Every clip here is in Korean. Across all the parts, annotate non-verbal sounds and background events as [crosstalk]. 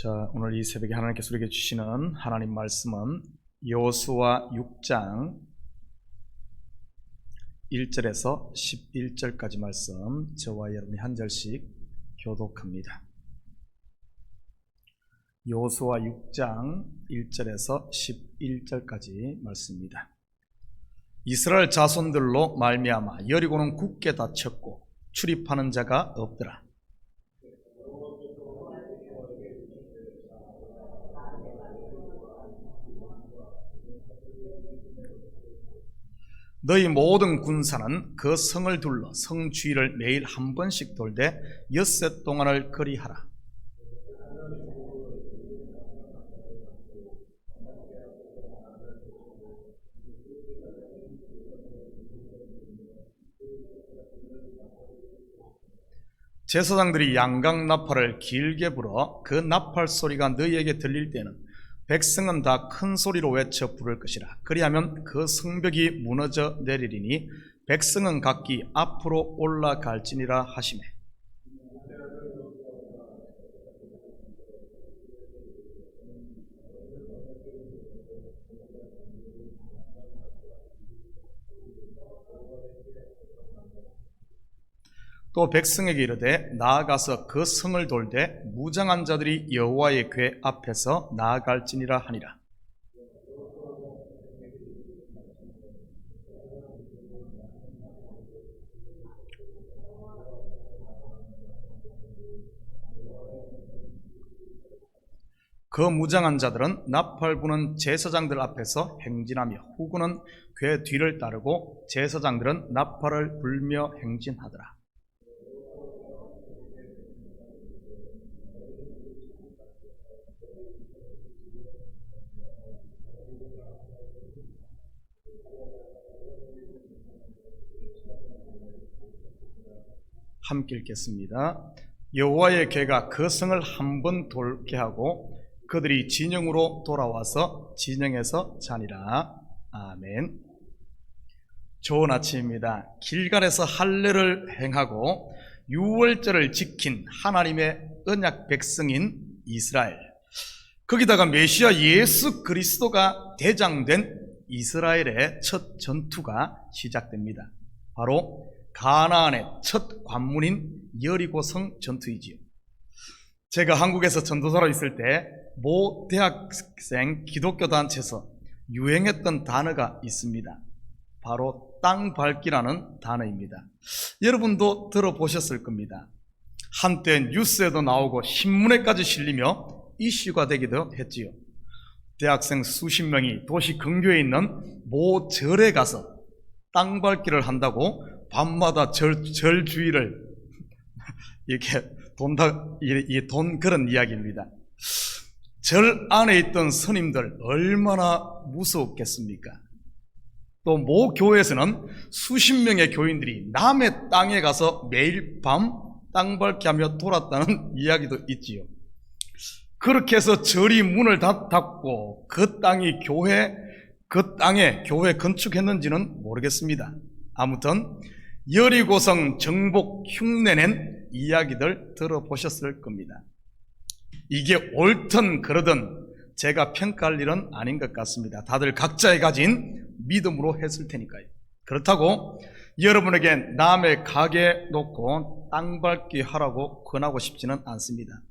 자, 오늘 이 새벽에 하나님께서 우리에게 주시는 하나님 말씀은 여호수아 6장 1절에서 11절까지 말씀 저와 여러분이 한 절씩 교독합니다. 여호수아 6장 1절에서 11절까지 말씀입니다. 이스라엘 자손들로 말미암아 여리고는 굳게 닫혔고 출입하는 자가 없더라. 너희 모든 군사는 그 성을 둘러 성 주위를 매일 한 번씩 돌되 엿새 동안을 거리하라. 제사장들이 양각 나팔을 길게 불어 그 나팔 소리가 너희에게 들릴 때는 백성은 다 큰 소리로 외쳐 부를 것이라. 그리하면 그 성벽이 무너져 내리리니 백성은 각기 앞으로 올라갈지니라 하시매. 또 백성에게 이르되 나아가서 그 성을 돌되 무장한 자들이 여호와의 궤 앞에서 나아갈지니라 하니라. 그 무장한 자들은 나팔 부는 제사장들 앞에서 행진하며 후군은 궤 뒤를 따르고 제사장들은 나팔을 불며 행진하더라. 함께 읽겠습니다. 여호와의 괴가 그 성을 한 번 돌게 하고 그들이 진영으로 돌아와서 진영에서 자니라. 아멘. 좋은 아침입니다. 길갈에서 할례를 행하고 유월절을 지킨 하나님의 언약 백성인 이스라엘. 거기다가 메시아 예수 그리스도가 대장된 이스라엘의 첫 전투가 시작됩니다. 바로 가나안의 첫 관문인 여리고성 전투이지요. 제가 한국에서 전도사로 있을 때 모 대학생 기독교 단체에서 유행했던 단어가 있습니다. 바로 땅 밟기라는 단어입니다. 여러분도 들어보셨을 겁니다. 한때 뉴스에도 나오고 신문에까지 실리며 이슈가 되기도 했지요. 대학생 수십 명이 도시 근교에 있는 모 절에 가서 땅 밟기를 한다고 밤마다 절, 절 주위를 [laughs] 이렇게 돈다, 이돈 그런 이야기입니다. 절 안에 있던 스님들 얼마나 무서웠겠습니까? 또 모 교회에서는 수십 명의 교인들이 남의 땅에 가서 매일 밤 땅 밟기 하며 돌았다는 [laughs] 이야기도 있지요. 그렇게 해서 절이 문을 닫고 그 땅이 교회, 그 땅에 교회 건축했는지는 모르겠습니다. 아무튼 여리고성 정복 흉내낸 이야기들 들어보셨을 겁니다. 이게 옳든 그러든 제가 평가할 일은 아닌 것 같습니다. 다들 각자의 가진 믿음으로 했을 테니까요. 그렇다고 여러분에게 남의 가게 놓고 땅 밟기 하라고 권하고 싶지는 않습니다.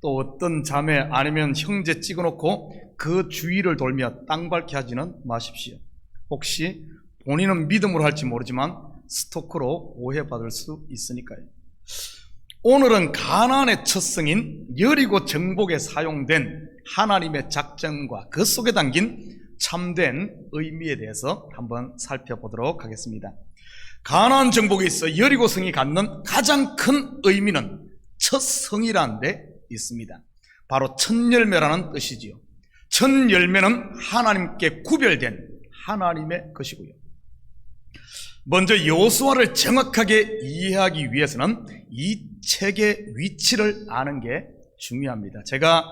또 어떤 자매 아니면 형제 찍어놓고 그 주위를 돌며 땅 밟기 하지는 마십시오. 혹시 본인은 믿음으로 할지 모르지만 스토커로 오해받을 수 있으니까요. 오늘은 가나안의 첫 성인 여리고 정복에 사용된 하나님의 작정과 그 속에 담긴 참된 의미에 대해서 한번 살펴보도록 하겠습니다. 가나안 정복에 있어 여리고 성이 갖는 가장 큰 의미는 첫 성이라는 데 있습니다. 바로 첫 열매라는 뜻이지요. 첫 열매는 하나님께 구별된 하나님의 것이고요. 먼저 여호수아를 정확하게 이해하기 위해서는 이 책의 위치를 아는 게 중요합니다. 제가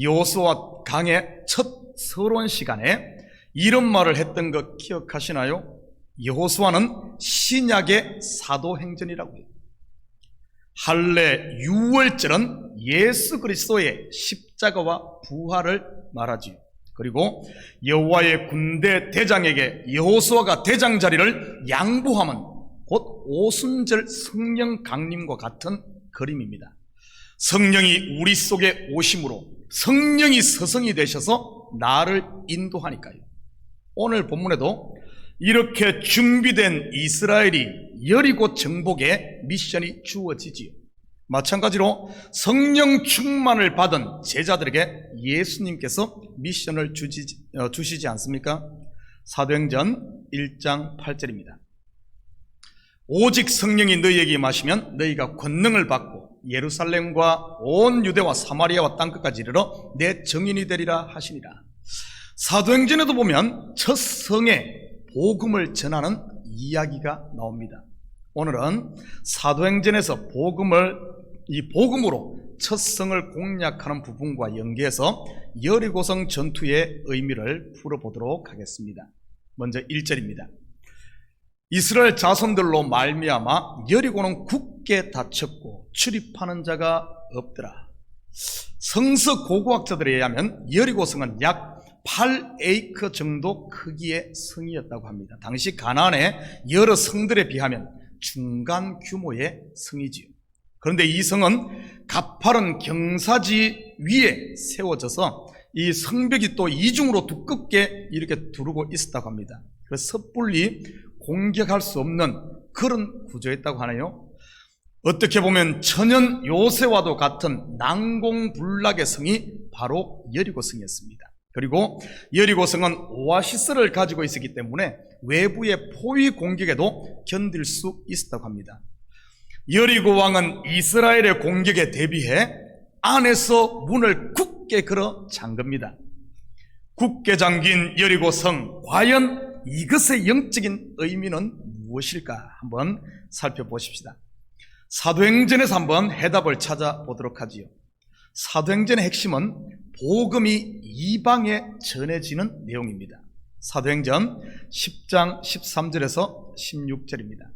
여호수아 강의 첫 서론 시간에 이런 말을 했던 거 기억하시나요? 여호수아는 신약의 사도행전이라고요. 할례 유월절은 예수 그리스도의 십자가와 부활을 말하지요. 그리고 여호와의 군대 대장에게 여호수아가 대장 자리를 양보함은 곧 오순절 성령 강림과 같은 그림입니다. 성령이 우리 속에 오심으로 성령이 서성이 되셔서 나를 인도하니까요. 오늘 본문에도 이렇게 준비된 이스라엘이 여리고 정복의 미션이 주어지지요. 마찬가지로 성령 충만을 받은 제자들에게 예수님께서 미션을 주지, 어, 주시지 않습니까? 사도행전 1장 8절입니다. 오직 성령이 너희에게 임하시면 너희가 권능을 받고 예루살렘과 온 유대와 사마리아와 땅끝까지 이르러 내 정인이 되리라 하시니라. 사도행전에도 보면 첫 성에 복음을 전하는 이야기가 나옵니다. 오늘은 사도행전에서 복음을 이 복음으로 첫 성을 공략하는 부분과 연계해서 여리고성 전투의 의미를 풀어보도록 하겠습니다. 먼저 1절입니다. 이스라엘 자손들로 말미암아 여리고는 굳게 닫혔고 출입하는 자가 없더라. 성서 고고학자들에 의하면 여리고성은 약 8에이커 정도 크기의 성이었다고 합니다. 당시 가나안의 여러 성들에 비하면 중간 규모의 성이지요. 그런데 이 성은 가파른 경사지 위에 세워져서 이 성벽이 또 이중으로 두껍게 이렇게 두르고 있었다고 합니다. 그래서 섣불리 공격할 수 없는 그런 구조였다고 하네요. 어떻게 보면 천연 요새와도 같은 난공불락의 성이 바로 여리고성이었습니다. 그리고 여리고성은 오아시스를 가지고 있었기 때문에 외부의 포위 공격에도 견딜 수 있었다고 합니다. 여리고 왕은 이스라엘의 공격에 대비해 안에서 문을 굳게 걸어 잠깁니다. 굳게 잠긴 여리고 성 과연 이것의 영적인 의미는 무엇일까 한번 살펴보십시다. 사도행전에서 한번 해답을 찾아보도록 하지요. 사도행전의 핵심은 복음이 이방에 전해지는 내용입니다. 사도행전 10장 13절에서 16절입니다.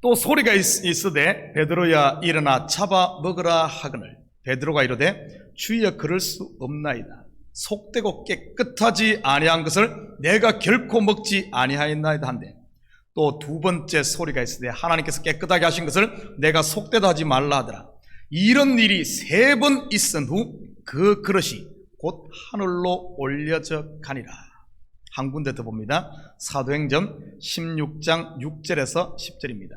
또 소리가 있- 있으되 베드로야 일어나 잡아 먹으라 하거늘 베드로가 이르되 주여 그럴 수 없나이다. 속되고 깨끗하지 아니한 것을 내가 결코 먹지 아니하였나이다 한데 또 두 번째 소리가 있으되 하나님께서 깨끗하게 하신 것을 내가 속되다 하지 말라 하더라. 이런 일이 세 번 있은 후 그 그릇이 곧 하늘로 올려져 가니라. 한 군데 더 봅니다. 사도행전 16장 6절에서 10절입니다.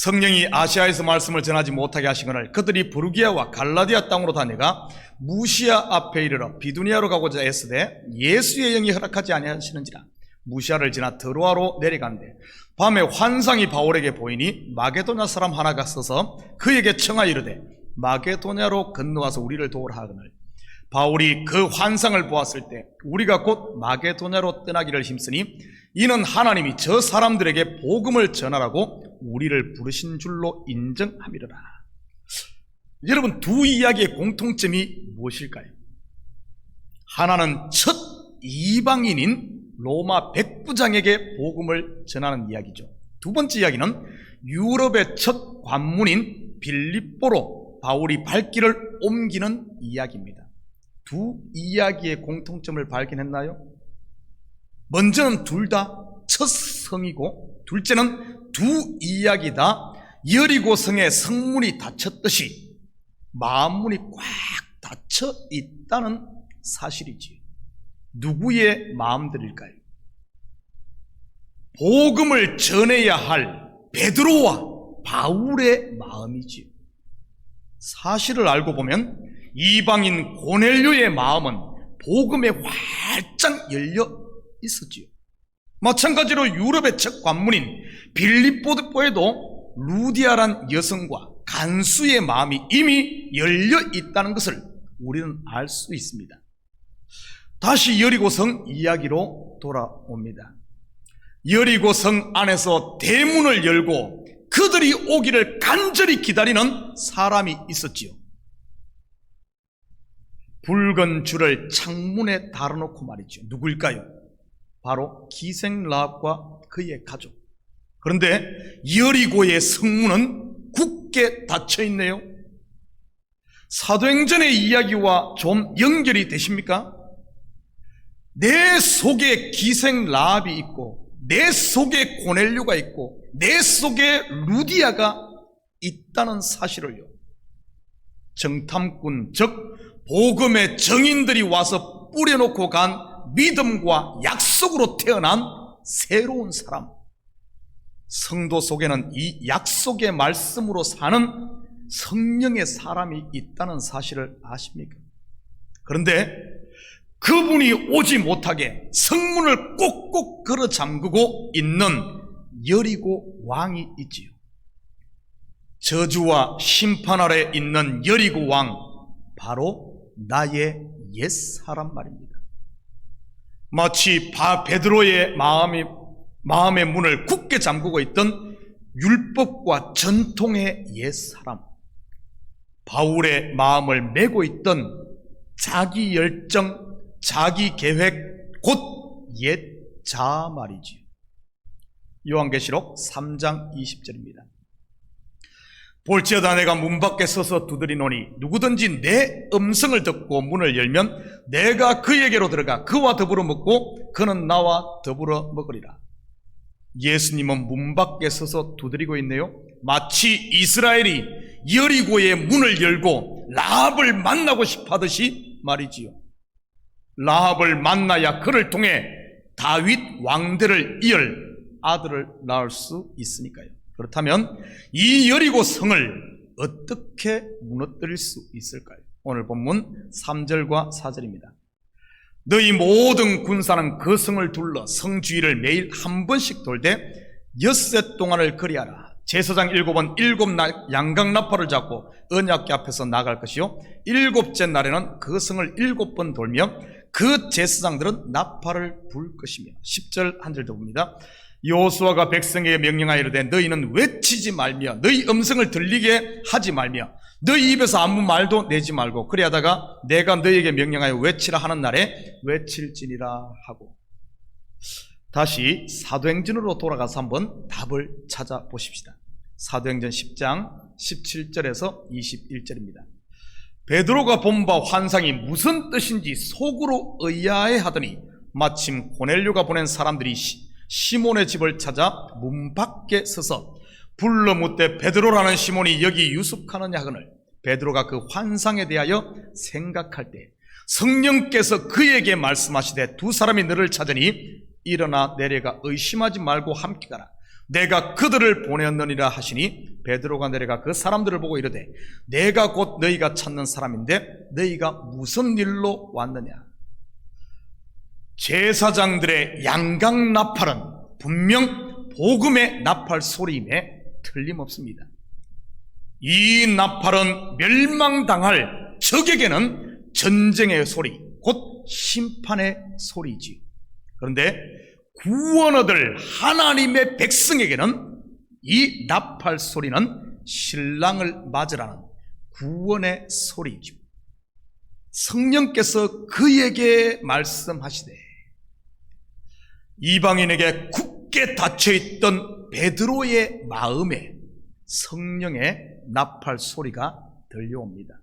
성령이 아시아에서 말씀을 전하지 못하게 하시거늘 그들이 부르기아와 갈라디아 땅으로 다녀가 무시아 앞에 이르러 비두니아로 가고자 애쓰되 예수의 영이 허락하지 아니하시는지라. 무시아를 지나 드로아로 내려간대. 밤에 환상이 바울에게 보이니 마게도냐 사람 하나가 서서 그에게 청하 이르되 마게도냐로 건너와서 우리를 도우라 하거늘 바울이 그 환상을 보았을 때 우리가 곧 마게도냐로 떠나기를 힘쓰니 이는 하나님이 저 사람들에게 복음을 전하라고 우리를 부르신 줄로 인정함이로라. 여러분 두 이야기의 공통점이 무엇일까요? 하나는 첫 이방인인 로마 백부장에게 복음을 전하는 이야기죠. 두 번째 이야기는 유럽의 첫 관문인 빌립보로 바울이 발길을 옮기는 이야기입니다. 두 이야기의 공통점을 발견했나요? 먼저는 둘 다 첫 성이고 둘째는 두 이야기 다 여리고 성의 성문이 닫혔듯이 마음문이 꽉 닫혀 있다는 사실이지. 누구의 마음들일까요? 복음을 전해야 할 베드로와 바울의 마음이지요. 사실을 알고 보면 이방인 고넬료의 마음은 복음에 활짝 열려 있었지요. 마찬가지로 유럽의 첫 관문인 빌립보에도 루디아란 여성과 간수의 마음이 이미 열려 있다는 것을 우리는 알 수 있습니다. 다시 여리고성 이야기로 돌아옵니다. 여리고성 안에서 대문을 열고 그들이 오기를 간절히 기다리는 사람이 있었지요. 붉은 줄을 창문에 달아놓고 말이죠. 누구일까요? 바로 기생라합과 그의 가족. 그런데 여리고의 성문은 굳게 닫혀 있네요. 사도행전의 이야기와 좀 연결이 되십니까? 내 속에 기생 라합이 있고 내 속에 고넬료가 있고 내 속에 루디아가 있다는 사실을요. 정탐꾼 즉 복음의 정인들이 와서 뿌려놓고 간 믿음과 약속으로 태어난 새로운 사람. 성도 속에는 이 약속의 말씀으로 사는 성령의 사람이 있다는 사실을 아십니까? 그런데 그분이 오지 못하게 성문을 꼭꼭 걸어 잠그고 있는 여리고 왕이 있지요. 저주와 심판 아래 있는 여리고 왕, 바로 나의 옛 사람 말입니다. 마치 바 베드로의 마음이, 마음의 문을 굳게 잠그고 있던 율법과 전통의 옛 사람, 바울의 마음을 메고 있던 자기 열정, 자기 계획, 곧 옛자 말이지요. 요한계시록 3장 20절입니다. 볼지어다 내가 문 밖에 서서 두드리노니 누구든지 내 음성을 듣고 문을 열면 내가 그에게로 들어가 그와 더불어 먹고 그는 나와 더불어 먹으리라. 예수님은 문 밖에 서서 두드리고 있네요. 마치 이스라엘이 여리고의 문을 열고 라합을 만나고 싶어 하듯이 말이지요. 라합을 만나야 그를 통해 다윗 왕대를 이을 아들을 낳을 수 있으니까요. 그렇다면 이 여리고 성을 어떻게 무너뜨릴 수 있을까요? 오늘 본문 3절과 4절입니다. 너희 모든 군사는 그 성을 둘러 성 주위를 매일 한 번씩 돌되 엿새 동안을 거리하라. 제사장 일곱은 일곱 날 양각 나팔을 잡고 언약궤 앞에서 나갈 것이요 일곱째 날에는 그 성을 일곱 번 돌며 그 제사장들은 나팔을 불 것이며 10절 한 절 더 봅니다. 여호수아가 백성에게 명령하여 이르되 너희는 외치지 말며 너희 음성을 들리게 하지 말며 너희 입에서 아무 말도 내지 말고 그리 하다가 내가 너희에게 명령하여 외치라 하는 날에 외칠지니라 하고 다시 사도행전으로 돌아가서 한번 답을 찾아보십시다. 사도행전 10장 17절에서 21절입니다. 베드로가 본 바 환상이 무슨 뜻인지 속으로 의아해 하더니 마침 고넬료가 보낸 사람들이 시- 시몬의 집을 찾아 문 밖에 서서 불러 묻되 베드로라는 시몬이 여기 유숙하느냐 하거늘 베드로가 그 환상에 대하여 생각할 때 성령께서 그에게 말씀하시되 두 사람이 너를 찾으니 일어나 내려가 의심하지 말고 함께 가라. 내가 그들을 보내었느니라 하시니 베드로가 내려가 그 사람들을 보고 이르되 내가 곧 너희가 찾는 사람인데 너희가 무슨 일로 왔느냐 제사장들의 양각 나팔은 분명 복음의 나팔 소리임에 틀림없습니다. 이 나팔은 멸망당할 적에게는 전쟁의 소리, 곧 심판의 소리지요. 그런데 구원 얻을 하나님의 백성에게는 이 나팔 소리는 신랑을 맞으라는 구원의 소리죠. 성령께서 그에게 말씀하시되 이방인에게 굳게 닫혀 있던 베드로의 마음에 성령의 나팔 소리가 들려옵니다.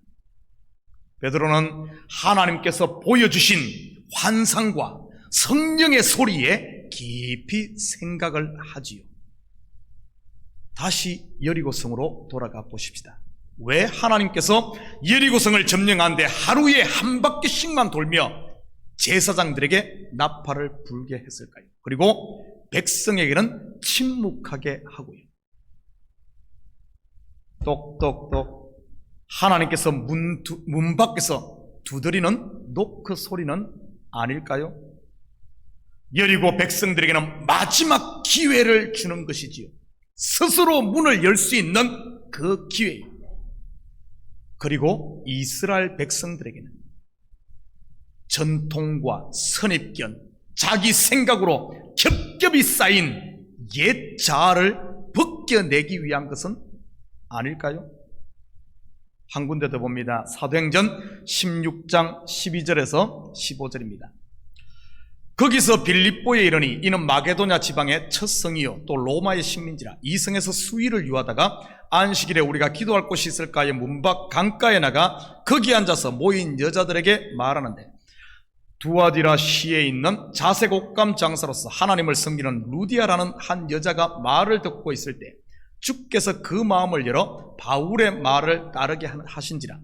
베드로는 하나님께서 보여주신 환상과 성령의 소리에 깊이 생각을 하지요. 다시 여리고성으로 돌아가 보십시다. 왜 하나님께서 여리고성을 점령하는데 하루에 한 바퀴씩만 돌며 제사장들에게 나팔을 불게 했을까요? 그리고 백성에게는 침묵하게 하고요. 똑똑똑 하나님께서 문, 두- 문 밖에서 두드리는 노크 소리는 아닐까요? 여리고 백성들에게는 마지막 기회를 주는 것이지요. 스스로 문을 열 수 있는 그 기회. 그리고 이스라엘 백성들에게는 전통과 선입견, 자기 생각으로 겹겹이 쌓인 옛 자아를 벗겨내기 위한 것은 아닐까요? 한 군데 더 봅니다. 사도행전 16장 12절에서 15절입니다. 거기서 빌립보에 이르니 이는 마게도냐 지방의 첫 성이요 또 로마의 식민지라 이 성에서 수위를 유하다가 안식일에 우리가 기도할 곳이 있을까 에 문밖 강가에 나가 거기 앉아서 모인 여자들에게 말하는데 두아디라 시에 있는 자색 옷감 장사로서 하나님을 섬기는 루디아라는 한 여자가 말을 듣고 있을 때 주께서 그 마음을 열어 바울의 말을 따르게 하신지라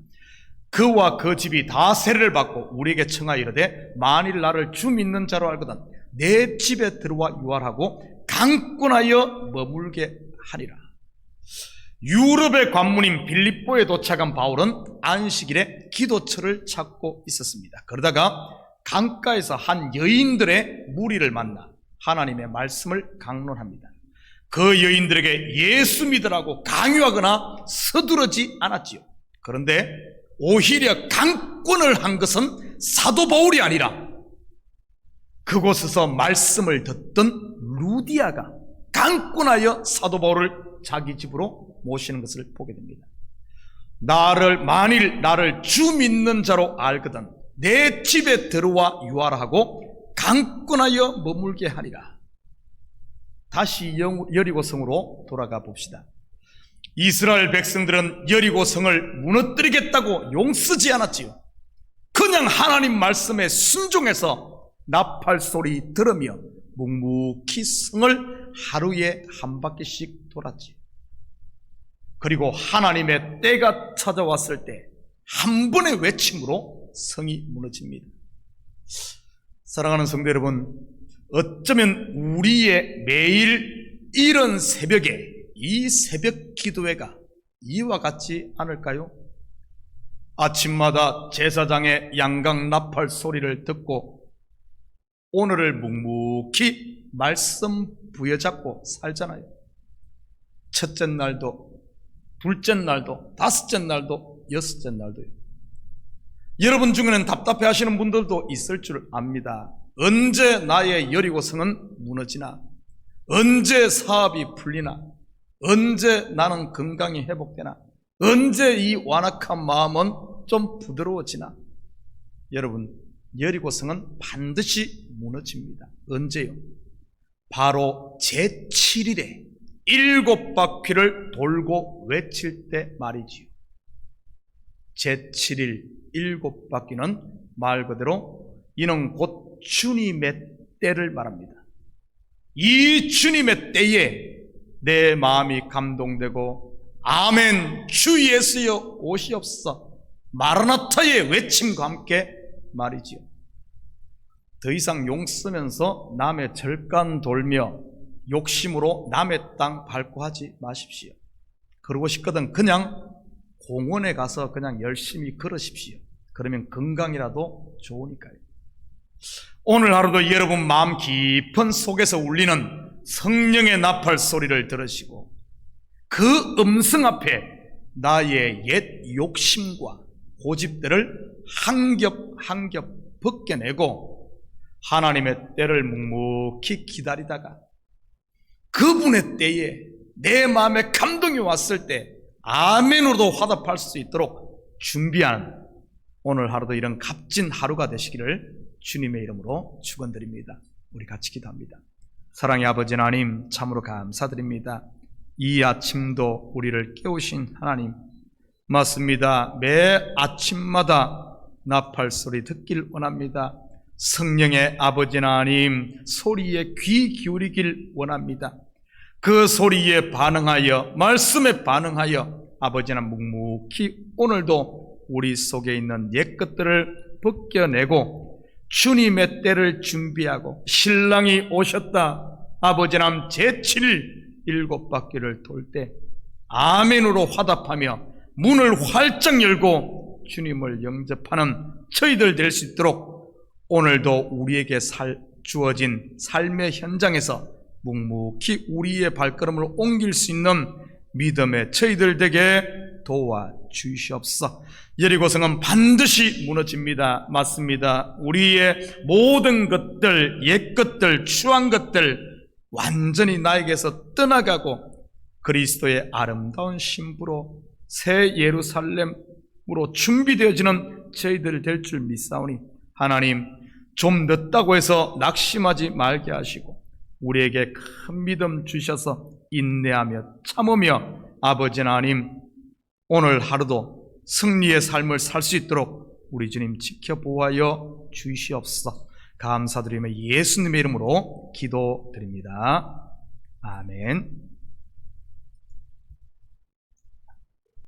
그와 그 집이 다 세례를 받고 우리에게 청하 이르되 만일 나를 주 믿는 자로 알거든 내 집에 들어와 유할하고 강권하여 머물게 하리라 유럽의 관문인 빌립보에 도착한 바울은 안식일에 기도처를 찾고 있었습니다. 그러다가 강가에서 한 여인들의 무리를 만나 하나님의 말씀을 강론합니다. 그 여인들에게 예수 믿으라고 강요하거나 서두르지 않았지요. 그런데 오히려 강권을 한 것은 사도 바울이 아니라 그곳에서 말씀을 듣던 루디아가 강권하여 사도 바울을 자기 집으로 모시는 것을 보게 됩니다. 나를 만일 나를 주 믿는 자로 알거든 내 집에 들어와 유하라고 강권하여 머물게 하리라. 다시 영- 여리고성으로 돌아가 봅시다. 이스라엘 백성들은 여리고성을 무너뜨리겠다고 용쓰지 않았지요. 그냥 하나님 말씀에 순종해서 나팔 소리 들으며 묵묵히 성을 하루에 한 바퀴씩 돌았지요. 그리고 하나님의 때가 찾아왔을 때 한 번의 외침으로 성이 무너집니다. 사랑하는 성도 여러분, 어쩌면 우리의 매일 이런 새벽에 이 새벽 기도회가 이와 같지 않을까요? 아침마다 제사장의 양강 나팔 소리를 듣고 오늘을 묵묵히 말씀 부여잡고 살잖아요. 첫째 날도, 둘째 날도, 다섯째 날도, 여섯째 날도요. 여러분 중에는 답답해 하시는 분들도 있을 줄 압니다. 언제 나의 여리고성은 무너지나? 언제 사업이 풀리나? 언제 나는 건강이 회복되나? 언제 이 완악한 마음은 좀 부드러워지나? 여러분, 여리고성은 반드시 무너집니다. 언제요? 바로 제7일에 일곱 바퀴를 돌고 외칠 때 말이지요. 제7일 일곱 바퀴는 말 그대로 이는 곧 주님의 때를 말합니다. 이 주님의 때에 내 마음이 감동되고 아멘 주 예수여 오시옵소서 마라나타의 외침과 함께 말이지요. 더 이상 용 쓰면서 남의 절간 돌며 욕심으로 남의 땅 밟고 하지 마십시오. 그러고 싶거든 그냥 공원에 가서 그냥 열심히 걸으십시오. 그러면 건강이라도 좋으니까요. 오늘 하루도 여러분 마음 깊은 속에서 울리는 성령의 나팔 소리를 들으시고 그 음성 앞에 나의 옛 욕심과 고집들을 한 겹 한 겹 벗겨내고 하나님의 때를 묵묵히 기다리다가 그분의 때에 내 마음에 감동이 왔을 때 아멘으로도 화답할 수 있도록 준비한 오늘 하루도 이런 값진 하루가 되시기를 주님의 이름으로 축원드립니다. 우리 같이 기도합니다. 사랑의 아버지 하나님 참으로 감사드립니다. 이 아침도 우리를 깨우신 하나님 맞습니다. 매 아침마다 나팔 소리 듣길 원합니다. 성령의 아버지 하나님 소리에 귀 기울이길 원합니다. 그 소리에 반응하여 말씀에 반응하여 아버지는 묵묵히 오늘도 우리 속에 있는 옛 것들을 벗겨내고 주님의 때를 준비하고 신랑이 오셨다. 아버지는 제7일 일곱 바퀴를 돌 때 아멘으로 화답하며 문을 활짝 열고 주님을 영접하는 저희들 될 수 있도록 오늘도 우리에게 살, 주어진 삶의 현장에서 묵묵히 우리의 발걸음을 옮길 수 있는 믿음의 저희들 되게 도와 주시옵소서. 여리고성은 반드시 무너집니다. 맞습니다. 우리의 모든 것들, 옛 것들, 추한 것들 완전히 나에게서 떠나가고 그리스도의 아름다운 신부로 새 예루살렘으로 준비되어지는 저희들 될 줄 믿사오니 하나님 좀 늦다고 해서 낙심하지 말게 하시고 우리에게 큰 믿음 주셔서 인내하며 참으며 아버지 하나님 오늘 하루도 승리의 삶을 살 수 있도록 우리 주님 지켜보아여 주시옵소서 감사드리며 예수님의 이름으로 기도드립니다. 아멘.